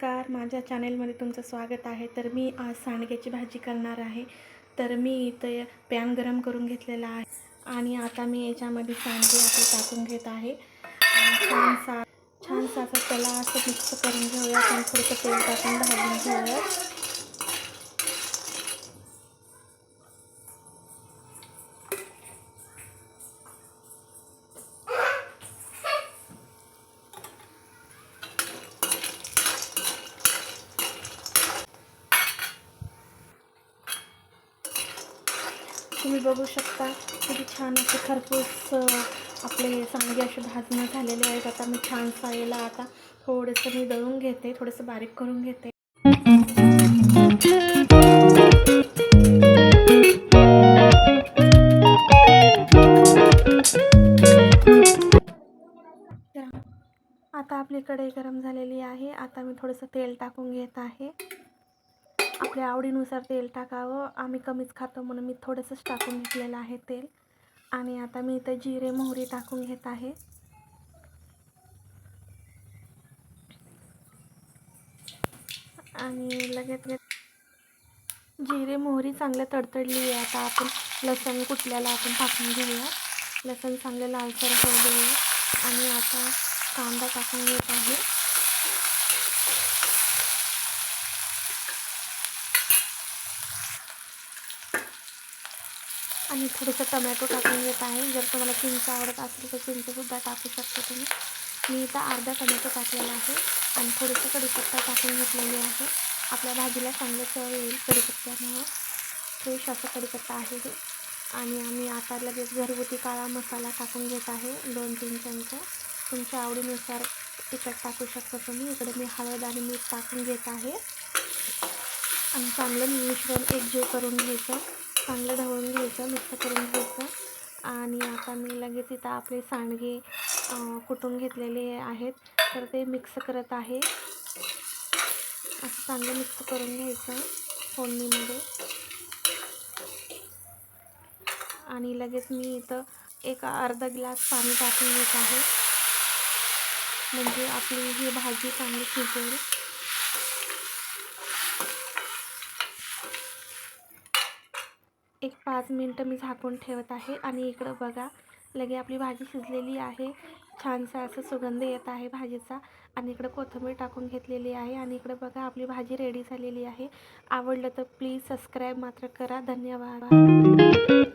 नमस्कार माझ्या चॅनेलमध्ये तुमचं स्वागत आहे. तर मी आज सांडग्याची भाजी करणार आहे. तर मी इथं पॅन गरम करून घेतलेला आहे आणि आता मी याच्यामध्ये सांडगे आपले टाकून घेत आहे. छान सा छान असं त्याला असं मिक्स करून घेऊया. आणि थोडंसं तेल टाकून भाजून घेऊया तुम्ही बघू शकता किती छान असे खरपूस आपले चांगले असे भाजणं झालेले आहेत. आता मी छान साईला आता थोडंसं मी दळून घेते थोडंसं बारीक करून घेते. आता आपलीकडे गरम झालेली आहे. आता मी थोडंसं तेल टाकून घेत आहे. आपल्या आवडीनुसार तेल टाकावं. आम्ही कमीच खातो म्हणून मी थोडंसंच टाकून घेतलेलं आहे तेल. आणि आता मी इथं जिरे मोहरी टाकून घेत आहे. आणि लगेच लगेच जिरे मोहरी चांगल्या तडतडली आहे. आता आपण लसण कुटल्याला आपण टाकून घेऊया. लसण चांगलं लालसर होऊ देऊया आणि आता कांदा टाकून घेत आहे. आणि थोडंसं टमॅटो टाकून घेत आहे. जर तुम्हाला चिंच आवडत असेल तर चिंचसुद्धा टाकू शकता तुम्ही. मी इथं अर्धा टमॅटो टाकलेला आहे आणि थोडंसं कढीपत्ता टाकून घेतलेली आहे. आपल्या भाजीला चांगलं चव येईल कढीपत्त्यामुळं. फ्रेश असं कढीपत्ता आहे हे. आणि आम्ही आता लगेच घरगुती काळा मसाला टाकून घेत आहे. दोन तीन चमचे. तुमच्या आवडीनुसार तिखट टाकू शकता तुम्ही. इकडे मी हळद आणि मीठ टाकून घेत आहे. आणि चांगलं मिश्रण एकजीव करून घ्यायचं. चांगलं ढवळून घ्यायचं मिक्स करून घ्यायचं आणि आता मी लगेच इथं आपले सांडगे कुटून घेतलेले आहेत तर ते मिक्स करत आहे. असं सांडगे मिक्स करून घ्यायचं फोडणीमध्ये. आणि लगेच मी इथं एक अर्धा ग्लास पाणी टाकून घेत आहे. म्हणजे आपली ही भाजी चांगली शिजेल. एक पाच मिनटं मी झाकून ठेवत आहे आणि इकडं बघा लगे आपली भाजी शिजलेली आहे. छानसा असं सुगंध येत आहे भाजीचा. आणि इकडं कोथिंबीर टाकून घेतलेली आहे आणि इकडं बघा आपली भाजी रेडी झालेली आहे. आवडलं तर प्लीज सबस्क्राईब मात्र करा. धन्यवाद.